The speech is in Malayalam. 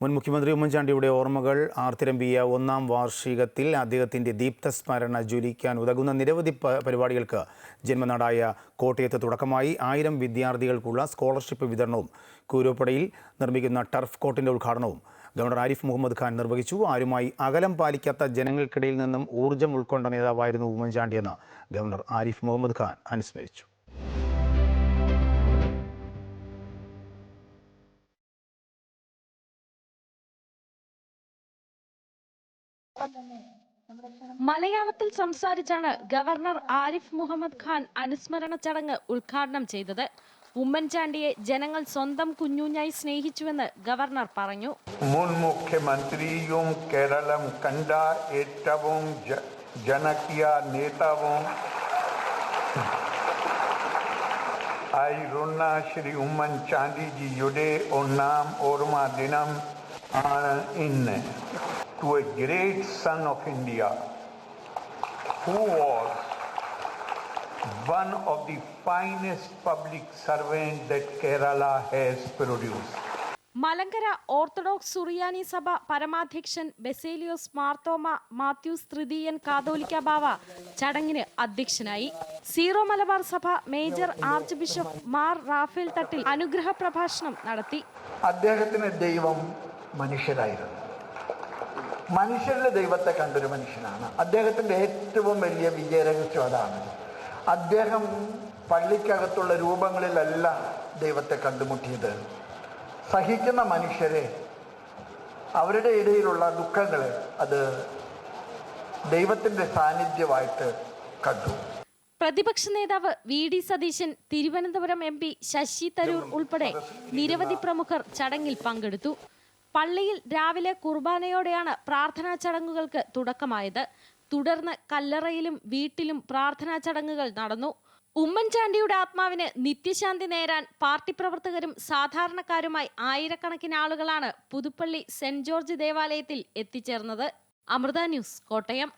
മുൻ മുഖ്യമന്ത്രി ഉമ്മൻചാണ്ടിയുടെ ഓർമ്മകൾ ആർത്തിരമ്പിയ ഒന്നാം വാർഷികത്തിൽ അദ്ദേഹത്തിന്റെ ദീപ്തസ്മരണ ജ്വലിക്കാൻ ഉതകുന്ന നിരവധി പരിപാടികൾക്ക് ജന്മനാടായ കോട്ടയത്ത് തുടക്കമായി ആയിരം വിദ്യാർത്ഥികൾക്കുള്ള സ്കോളർഷിപ്പ് വിതരണവും കൂരോപ്പടയിൽ നിർമ്മിക്കുന്ന ടർഫ് കോട്ടിന്റെ ഉദ്ഘാടനവും ഗവർണർ ആരിഫ് മുഹമ്മദ് ഖാൻ നിർവഹിച്ചു. ആരുമായി അകലം പാലിക്കാത്ത ജനങ്ങൾക്കിടയിൽ നിന്നും ഊർജം ഉൾക്കൊണ്ട നേതാവായിരുന്നു ഉമ്മൻചാണ്ടിയെന്ന് ഗവർണർ ആരിഫ് മുഹമ്മദ് ഖാൻ അനുസ്മരിച്ചു. മലയാളത്തിൽ സംസാരിച്ചാണ് ഗവർണർ ആരിഫ് മുഹമ്മദ് ഖാൻ അനുസ്മരണ ചടങ്ങ് ഉദ്ഘാടനം ചെയ്തത്. ഉമ്മൻചാണ്ടിയെ ജനങ്ങൾ സ്വന്തം കുഞ്ഞുഞ്ഞായി സ്നേഹിച്ചുവെന്ന് ഗവർണർ പറഞ്ഞു. മുൻ മുഖ്യമന്ത്രിയും കേരളം കണ്ട ഏറ്റവും ജനകീയ നേതാവും ആയിരുന്ന ശ്രീ ഉമ്മൻചാണ്ടിജിയുടെ ഒന്നാം ഓർമ്മ ദിനം ആണ് ഇന്ന്. To a great son of India who was one of the finest public servants that Kerala has produced. Malankara orthodox Suriyani സഭ പരമാധ്യക്ഷൻ ബെസേലിയോസ് മാർത്തോമ മാത്യൂസ് തൃതീയൻ കാതോലിക്ക ബാവ ചടങ്ങിന് അധ്യക്ഷനായി. സീറോ മലബാർ സഭ major arch bishop Mar Raphael Thattil അനുഗ്രഹ പ്രഭാഷണം നടത്തി. അദ്ദേഹത്തിന് ദൈവം മനുഷ്യരായിരുന്നു. മനുഷ്യരിലെ ദൈവത്തെ കണ്ടൊരു മനുഷ്യനാണ്. അദ്ദേഹത്തിന്റെ ഏറ്റവും വലിയ വിജയരഹസ്യം അതാണ്. അദ്ദേഹം പള്ളിക്കകത്തുള്ള രൂപങ്ങളിലല്ല ദൈവത്തെ കണ്ടുമുട്ടിയത്. സഹിക്കുന്ന മനുഷ്യരെ അവരുടെ ഇടയിലുള്ള ദുഃഖങ്ങളെ അത് ദൈവത്തിന്റെ സാന്നിധ്യമായിട്ട് കണ്ടു. പ്രതിപക്ഷ നേതാവ് V D Satheesan Thiruvananthapuram M P Shashi Tharoor ഉൾപ്പെടെ നിരവധി പ്രമുഖർ ചടങ്ങിൽ പങ്കെടുത്തു. പള്ളിയിൽ രാവിലെ കുർബാനയോടെയാണ് പ്രാർത്ഥനാ ചടങ്ങുകൾക്ക് തുടക്കമായത്. തുടർന്ന് കല്ലറയിലും വീട്ടിലും പ്രാർത്ഥനാ ചടങ്ങുകൾ നടന്നു. ഉമ്മൻചാണ്ടിയുടെ ആത്മാവിന് നിത്യശാന്തി നേരാൻ പാർട്ടി പ്രവർത്തകരും സാധാരണക്കാരുമായി ആയിരക്കണക്കിന് ആളുകളാണ് പുതുപ്പള്ളി സെന്റ് ജോർജ് ദേവാലയത്തിൽ എത്തിച്ചേർന്നത്. അമൃത ന്യൂസ് കോട്ടയം.